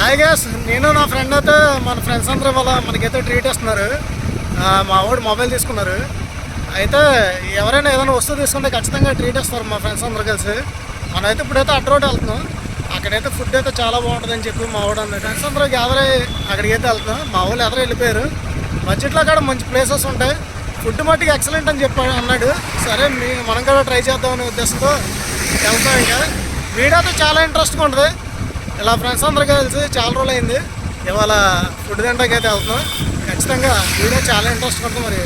Hi gas నేను నా friend అయితే మన ఫ్రెండ్స్ అందరూ వాళ్ళ మనకైతే ట్రీట్ ఇస్తున్నారు మా వాడు మొబైల్ తీసుకున్నారు. అయితే ఎవరైనా ఏదైనా వస్తువు తీసుకుంటే ఖచ్చితంగా ట్రీట్ ఇస్తారు మా ఫ్రెండ్స్ అందరూ కలిసి. మనమైతే ఇప్పుడైతే అడ్రోడ్ రోడ్ వెళ్తున్నాం. అక్కడైతే ఫుడ్ అయితే చాలా బాగుంటుందని చెప్పి మా వాడు అన్నాడు ఫ్రెండ్స్ అందరూ గ్యాదర్ అయ్యి అక్కడికి అయితే వెళ్తున్నాం. మా వాళ్ళు ఎదురు వెళ్ళిపోయారు. బడ్జెట్లో కాడ మంచి ప్లేసెస్ ఉంటాయి. ఫుడ్ మట్టికి ఎక్సలెంట్ అని చెప్పాడు అన్నాడు. సరే మీ మనం కూడా ట్రై చేద్దామనే ఉద్దేశంతో వెళ్తాం ఇంకా. వీడియో చాలా ఇంట్రెస్ట్గా ఉంటుంది. ఇలా ఫ్రెండ్స్ అందరూ కలిసి చాలా రోజులు అయింది. ఇవాళ ఫుడ్ తింటాకి అయితే వెళ్తున్నాం. ఖచ్చితంగా వీడియో చాలా ఇంట్రెస్ట్ ఉంటుంది మరి.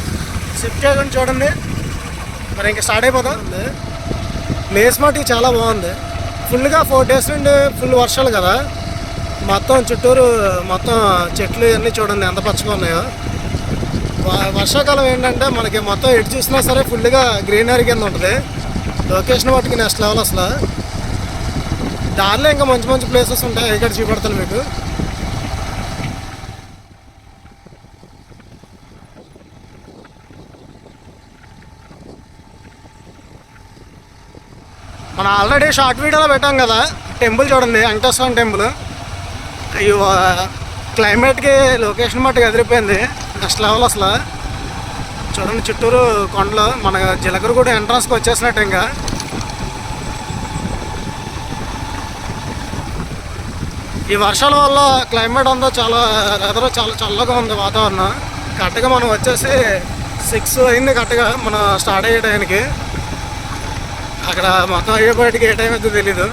షిఫ్ట్ చేయకుండా చూడండి. మరి ఇంకా స్టార్ట్ అయిపోతాం ప్లేస్ మటుకు చాలా బాగుంది. ఫుల్గా ఫోర్ డేస్ నుండి ఫుల్ వర్షాలు కదా. మొత్తం చుట్టూరు మొత్తం చెట్లు ఇవన్నీ చూడండి ఎంత పచ్చగా ఉన్నాయో. వర్షాకాలం ఏంటంటే మనకి మొత్తం ఎటు చూసినా సరే ఫుల్గా గ్రీనరీ కింద ఉంటుంది. లొకేషన్ మటుకు నెక్స్ట్ లెవెల్ అసలు. దారిలో ఇంకా మంచి మంచి ప్లేసెస్ ఉంటాయి. ఇక్కడ చూపెడతాను మీకు. మనం ఆల్రెడీ షార్ట్ వీడియోలో పెట్టాం కదా. టెంపుల్ చూడండి. వెంకటేశ్వరం టెంపుల్ అయ్యో క్లైమేట్కి లొకేషన్ మట్టుకు ఎదిరిపోయింది నెక్స్ట్ లెవెల్ అసలు. చూడండి చుట్టూరు కొండలు. మన జీలకర్ర కూడా ఎంట్రన్స్కి వచ్చేసినట్టు ఇంకా. ఈ వర్షాల వల్ల క్లైమేట్ అంతా చాలా వెదర్ చాలా చల్లగా ఉంది వాతావరణం. కరెక్ట్గా మనం వచ్చేసి సిక్స్ అయింది కరెక్ట్గా మనం స్టార్ట్ అయ్యే టైంకి అక్కడ మొత్తం అయ్యేపాటికి ఏ టైం అయితే తెలీదు.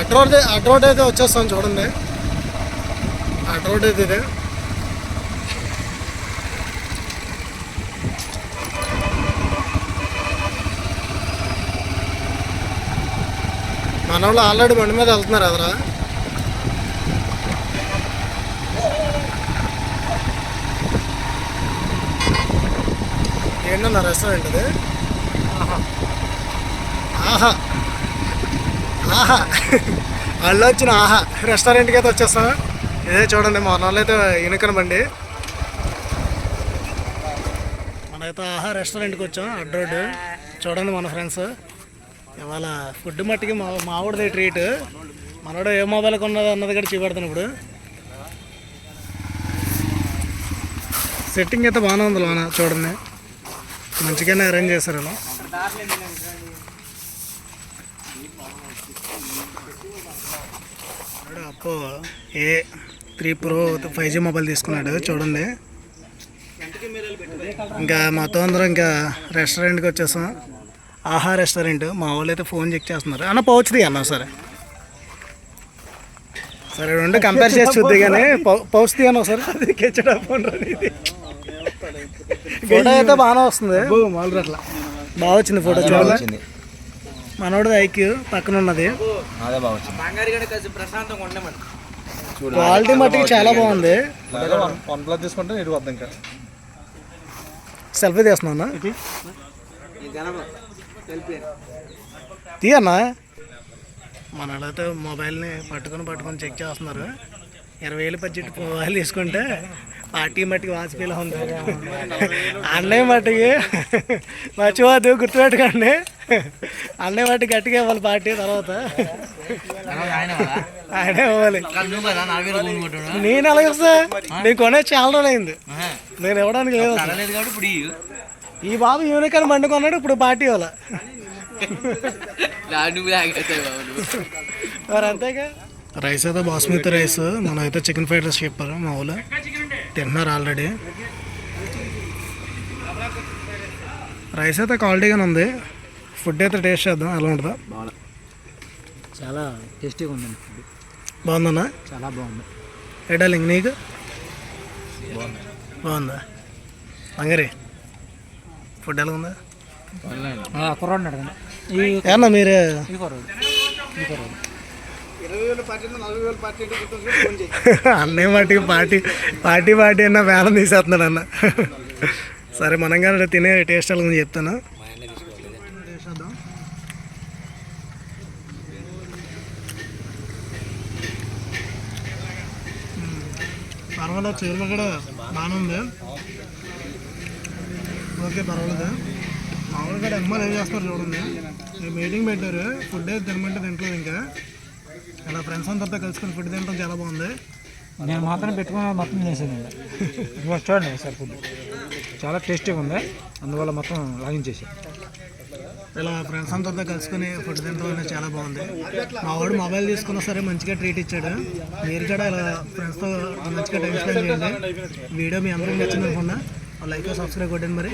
అడ్రోడ్ అడ్రోడ్ అయితే వచ్చేస్తాం చూడండి. అడ్రోడ్ అయితే ఇది. మన వాళ్ళు ఆల్రెడీ బండి మీద వెళ్తున్నారు ఎదరా? ఏంటన్నా రెస్టారెంట్ ఇది? ఆహా. ఆహా. వాళ్ళు వచ్చిన ఆహా. రెస్టారెంట్కి అయితే వచ్చేస్తాం. ఇదే చూడండి మా వాళ్ళు అయితే ఇనుకన బండి. మనైతే ఆహా రెస్టారెంట్కి వచ్చాం అడ్ రోడ్ చూడండి మన ఫ్రెండ్స్ ఇవాళ ఫుడ్ మట్టికి మా మావిడది ట్రీట్ మనోడు ఏ మొబైల్ కొన్నది అన్నది కూడా చూపెడతాను ఇప్పుడు. సెట్టింగ్ అయితే బాగానే ఉంది లోన చూడండి. మంచిగానే అరేంజ్ చేశారు Oppo A three pro five G mobile తీసుకున్నాడు చూడండి. ఇంకా మొత్తం అందరం ఇంకా రెస్టారెంట్కి వచ్చేసాం. ఆహా రెస్టారెంట్ మా వాళ్ళు అయితే ఫోన్ చెక్ చేస్తున్నారు. అన్న పౌచ్ది అన్న సరే. సరే రెండు కంపేర్ చేసి చూద్ది కానీ పౌచ్ తీయను ఒకసారి ఫోటో అయితే బాగానే వస్తుంది. బాగా వచ్చింది ఫోటో చూడాలి? మనోడు ఐక్యూ పక్కన ఉన్నది. క్వాలిటీ మట్టుకు చాలా బాగుంది. తీసుకుంటే ఇటు వద్దాం ఇంకా. సెల్ఫీ తీస్తున్నా తీయన్నా మనోడైతే మొబైల్ని పట్టుకొని పట్టుకొని చెక్ చేస్తున్నారు. ఇరవై వేలు బడ్జెట్ మొబైల్ తీసుకుంటే పార్టీ మట్టికి వాచిపోయేలా ఉంది అన్నయ్య మట్టికి మర్చిపోద్దు గుర్తుపెట్టుకోండి. అన్నయ్య మట్టికి గట్టిగా ఇవ్వాలి పార్టీ తర్వాత. ఆయనే ఇవ్వాలి. నేను అలాగే వస్తా నేను కొనే చాలా రోజులు అయింది నేను ఇవ్వడానికి లేదు. ఈ బాబు యూనికాన్ బండి కొన్నాడు ఇప్పుడు పార్టీ మరి అంతేగా? రైస్ అయితే బాస్మతి రైస్ మనం అయితే చికెన్ ఫ్రైడ్ రైస్ చెప్పారు మా ఊళ్ళో? తింటున్నారు ఆల్రెడీ. రైస్ అయితే క్వాలిటీగానే ఉంది. ఫుడ్ అయితే టేస్ట్ చేద్దాం ఎలా ఉంటుందో. చాలా టేస్టీగా ఉందండి ఫుడ్. బాగుందన్నా? చాలా బాగుంది. ఎడాలింగ్ నీకు? బాగుందా. అంగరి ఫుడ్ ఎలా ఉందా? కుర్రాడు అడగండి ఏమన్నా మీరు? పార్టీ పార్టీ పార్టీ అన్న వేలం తీసేస్తున్నాడు అన్న. సరే మనం కానీ తినే టేస్ట్ ఎలా ఉందో చెప్తాను. పర్వాలేదు చీరలు కూడా బాగానే ఉంది. ఓకే పర్వాలేదు? మామూలుగా అమ్మాయిలు ఏం చేస్తారు చూడండి. ఈ మీటింగ్ పెట్టారు ఫుడ్ అయితే తినమంటే తింటలేదు ఇంకా. ఇలా ఫ్రెండ్స్ అందరితో కలుసుకొని ఫుడ్ తినడం చాలా బాగుంది. నేను మాత్రం పెట్టుకున్న మొత్తం ఇవాళ చూడండి సార్ ఫుడ్. చాలా టేస్టీగా ఉంది. అందువల్ల మొత్తం లాగించేసాను. ఇలా ఫ్రెండ్స్ అందరితో కలుసుకొని ఫుడ్ అనేది చాలా బాగుంది. మా వాడు మొబైల్ తీసుకున్నా సరే మంచిగా ట్రీట్ ఇచ్చాడు. మీరు కూడా ఇలా ఫ్రెండ్స్తో మంచిగా టైం స్పెండ్ చేయండి. వీడియో మీ అందరికీ నచ్చింది అనుకున్నా లైక్ సబ్స్క్రైబ్ కొట్టండి మరి.